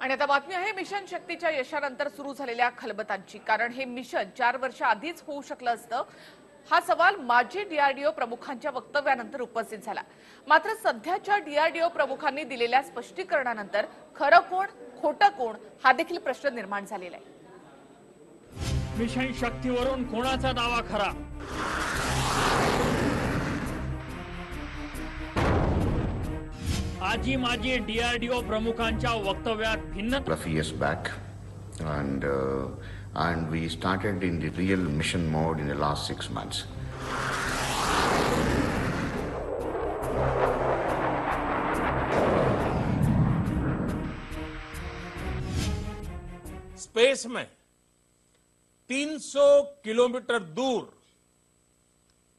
आणि आता बातमी आहे मिशन शक्तीच्या यशानंतर सुरू झालेल्या खलबतांची. कारण हे मिशन चार वर्ष आधीच होऊ शकलं असतं. हा सवाल माजी डीआरडीओ प्रमुखांच्या वक्तव्यानंतर उपस्थित झाला. मात्र सध्याच्या डीआरडीओ प्रमुखांनी दिलेल्या स्पष्टीकरणानंतर खरं कोण खोटं कोण हा देखील प्रश्न निर्माण झालेला आहे. मिशन शक्तीवरून कोणाचा दावा खरा? माजी माजी डीआरडीओ प्रमुखांच्या वक्तव्यात भिन्न years back and and we started in the real mission mode in the last six months space में 300 किलोमीटर दूर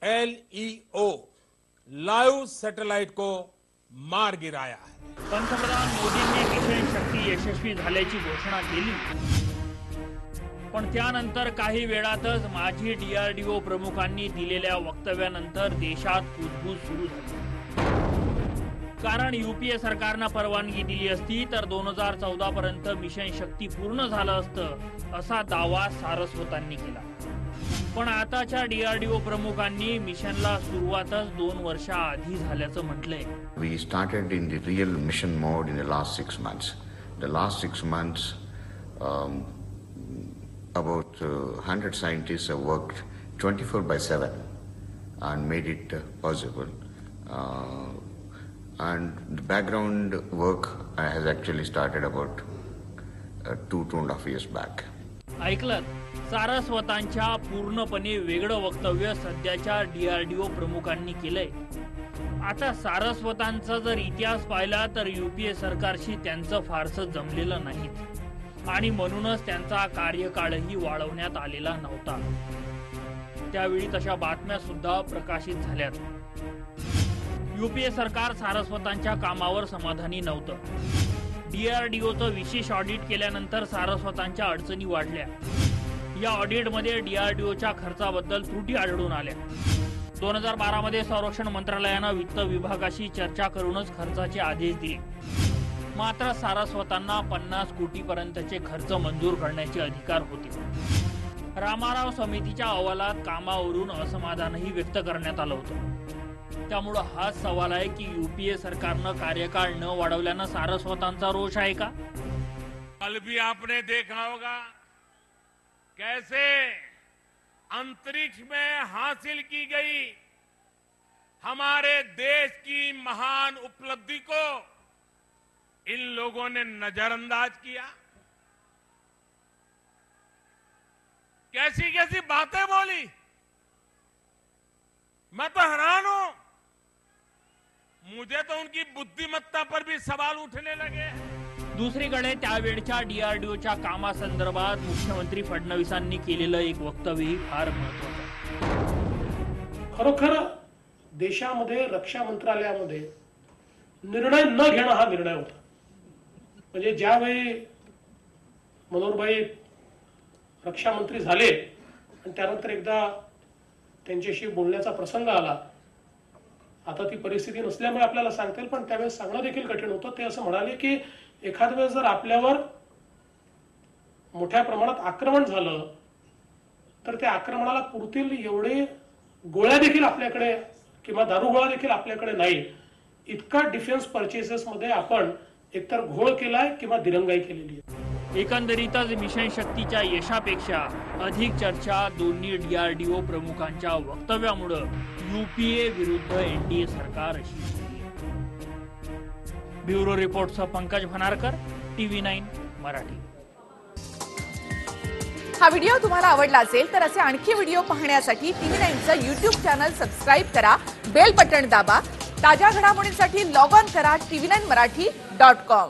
एलईओ लाइव सैटेलाइट को मार गिराया है। पंतप्रधान मोदींनी मिशन शक्ती यशस्वी झाल्याची घोषणा केली. पण त्यानंतर काही वेळातच माजी डीआरडीओ प्रमुखांनी दिलेल्या वक्तव्यानंतर देशात कुजबूज सुरू झाली. कारण युपीए सरकारनं परवानगी दिली असती तर दोन हजार चौदा पर्यंत मिशन शक्ती पूर्ण झालं असतं असा दावा सारस्वतांनी केला. पण आताच्या डीआरडीओ प्रमुखांनी मिशनला सुरुवातच दोन वर्षा आधी झाल्याचं म्हटलंय. We started in the real mission mode in the last six months the last six months about hundred scientist work twenty four by seven and made it possible and the background work has actually started about two two and half years back ऐकलं? सारस्वतांच्या पूर्णपणे वेगळं वक्तव्य सध्याच्या DRDO प्रमुखांनी केलंय. आता सारस्वतांचा जर इतिहास पाहिला तर युपीए सरकारशी त्यांचं फारसं जमलेलं नाहीत. आणि म्हणूनच त्यांचा कार्यकाळही वाढवण्यात आलेला नव्हता. त्यावेळी तशा बातम्या सुद्धा प्रकाशित झाल्यात. युपीए सरकार सारस्वतांच्या कामावर समाधानी नव्हतं. डीआरडीओचं विशेष ऑडिट केल्यानंतर सारस्वतांच्या अडचणी वाढल्या. या ऑडिटमध्ये डीआरडीओच्या खर्चाबद्दल त्रुटी आढळून आल्या. दोन हजार बारा मध्ये संरक्षण मंत्रालयानं वित्त विभागाशी चर्चा करूनच खर्चाचे आदेश दिले. मात्र सारस्वतांना पन्नास कोटीपर्यंतचे खर्च मंजूर करण्याचे अधिकार होते. रामाराव समितीच्या अहवालात कामावरून असमाधानही व्यक्त करण्यात आलं होतं. त्यामुळं हाच सवाल आहे की युपीए सरकारनं कार्यकाळ न वाढवल्यानं सारस्वतांचा रोष आहे का? कल भी आपने देखा होगा कैसे अंतरिक्ष में हासिल की गई हमारे देश की महान उपलब्धि को इन लोगों ने नजरअंदाज किया। कैसी कैसी बातें बोली? मैं तो हैरान हूँ। मुझे तो उनकी बुद्धिमत्ता पर भी सवाल उठने लगे हैं। दुसरीकडे त्यावेळच्या डीआरडीओच्या कामासंदर्भात मुख्यमंत्री फडणवीसांनी केलेलं एक वक्तव्यही फार महत्वाचं खरोखर देशामध्ये रक्षा मंत्रालयामध्ये निर्णय न घेणं हा निर्णय होता. म्हणजे ज्यावेळी मनोहरभाई रक्षामंत्री झाले आणि त्यानंतर एकदा त्यांच्याशी बोलण्याचा प्रसंग आला आता ती परिस्थिती नसल्यामुळे आपल्याला सांगतील पण त्यावेळेस सांगणं देखील कठीण होतं. ते असं म्हणाले की एखाद वेळेस जर आपल्यावर मोठ्या प्रमाणात आक्रमण झालं तर त्या आक्रमणाला पुरतील एवढे गोळ्या देखील आपल्याकडे किंवा दारुगोळा देखील आपल्याकडे नाही. इतका डिफेन्स परचेसेस मध्ये आपण एकतर घोळ केलाय किंवा दिरंगाई केलेली आहे. एकंदरीतच मिशन शक्तीच्या यशापेक्षा अधिक चर्चा दोन्ही डीआरडीओ प्रमुखांच्या वक्तव्यामुळं युपीए विरुद्ध एनडीए सरकार अशी झाली ब्युरो रिपोर्टसह पंकज भनारकर टीव्ही नाईन मराठी. हा व्हिडिओ तुम्हाला आवडला असेल तर असे आणखी व्हिडिओ पाहण्यासाठी टीव्ही नाईनचं युट्यूब चॅनल सबस्क्राईब करा बेल बटन दाबा ताज्या घडामोडींसाठी लॉग ऑन करा TV nine Marathi dot com.